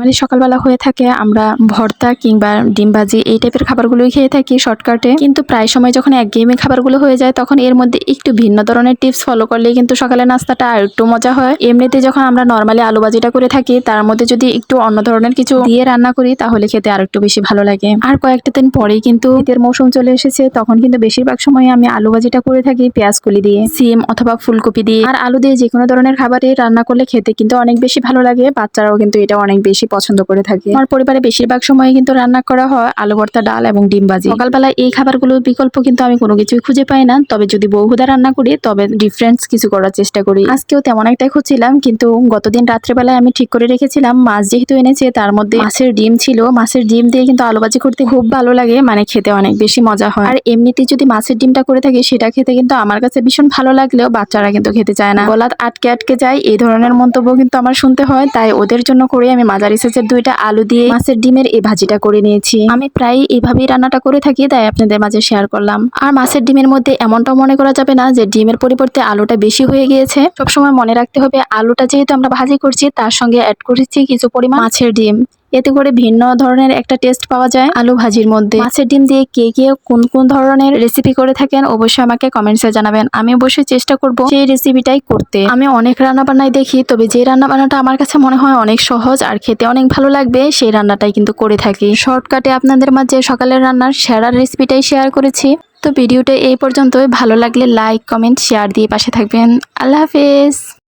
মানে সকালবেলা হয়ে থাকে, আমরা ভর্তা কিংবা ডিম ভাজি এই টাইপের খাবারগুলোই খেয়ে থাকি শর্টকাটে কিন্তু প্রায় সময় যখন একঘেয়েমি খাবারগুলো হয়ে যায়, তখন এর মধ্যে একটু ভিন্ন ধরনের টিপস ফলো করলে কিন্তু সকালের নাস্তাটা আর একটু মজা হয়। এমনিতে যখন আমরা নর্মালি আলু ভাজিটা করে থাকি, তার মধ্যে যদি একটু অন্য ধরনের কিছু দিয়ে রান্না করি, তাহলে খেতে আর একটু বেশি ভালো লাগে। আর কয়েকটা দিন পরেই কিন্তু শীতের মৌসুম চলে এসেছে, তখন কিন্তু বেশিরভাগ সময় আমি আলু ভাজিটা করে থাকি পেঁয়াজ কুলি দিয়ে, সিম অথবা ফুলকপি দিয়ে। আর আলু দিয়ে যে কোনো ধরনের খাবারই রান্না করলে খেতে কিন্তু অনেক বেশি ভালো লাগে, বাচ্চারাও কিন্তু এটা অনেক বেশি পছন্দ করে থাকে। আমার পরিবারে বেশিরভাগ সময় কিন্তু রান্না করা হয় আলু ভর্তা, ডাল এবং ডিম ভাজি। সকালবেলা এই খাবারগুলোর বিকল্প কিন্তু আমি কোনো কিছুই খুঁজে পাই না। তবে যদি বহুদা রান্না করি, তবে ডিফারেন্স কিছু করার চেষ্টা করি। আজকেও তেমন একটাই খুঁজছিলাম, কিন্তু গতদিন রাত্রেবেলায় আমি ঠিক করে রেখেছিলাম, মাছ যেহেতু এনেছে তার মধ্যে মাছের ডিম ছিল। মাছের ডিম দিয়ে কিন্তু আলু ভাজি করতে খুব ভালো লাগে মানে খেতে অনেক বেশি মজা হয়। আর এমনিতে যদি মাছের ডিমটা করে থাকি, সেটা খেতে কিন্তু আমার কাছে ভীষণ ভালো লাগলেও বাচ্চারা কিন্তু খেতে চায় না। গলাত আটকে আটকে যায়, এই ধরনের মন্তব্য কিন্তু আমার শুনতে হয়, তাই ওদের জন্য করে আমি মাঝারি সাইজের দুইটা আলু দিয়ে মাছের ডিমের এই ভাজিটা করে নিয়েছি। আমি প্রায় এইভাবেই রান্নাটা করে থাকি, তাই আপনাদের মাঝে শেয়ার করলাম। আর মাছের ডিমের মধ্যে এমনটাও মনে করা যাবে না যে ডিমের পরিবর্তে আলুটা বেশি হয়ে গিয়েছে। সবসময় মনে রাখতে হবে, আলুটা যেহেতু আমরা ভাজি করছি, তার সঙ্গে অ্যাড করেছি কিছু পরিমাণ মাছের ডিম। এতে করে ভিন্ন ধরনের একটা টেস্ট পাওয়া যায় আলু ভাজির মধ্যে। মাছের ডিম দিয়ে কে কে কোন কোন ধরনের রেসিপি করে থাকেন অবশ্যই আমাকে কমেন্টসে জানাবেন। আমি অবশ্যই চেষ্টা করব সেই রেসিপিটাই করতে। আমি অনেক রান্না বান্নাই দেখি, তবে যে রান্না বান্নাটা আমার কাছে মনে হয় অনেক সহজ আর খেতে অনেক ভালো লাগবে, সেই রান্নাটাই কিন্তু করে থাকি। শর্টকাটে আপনাদের মাঝে সকালের রান্নার সেরা রেসিপিটাই শেয়ার করেছি। তো ভিডিওটা এই পর্যন্তই। ভালো লাগলে লাইক কমেন্ট শেয়ার দিয়ে পাশে থাকবেন। আল্লাহ হাফেজ।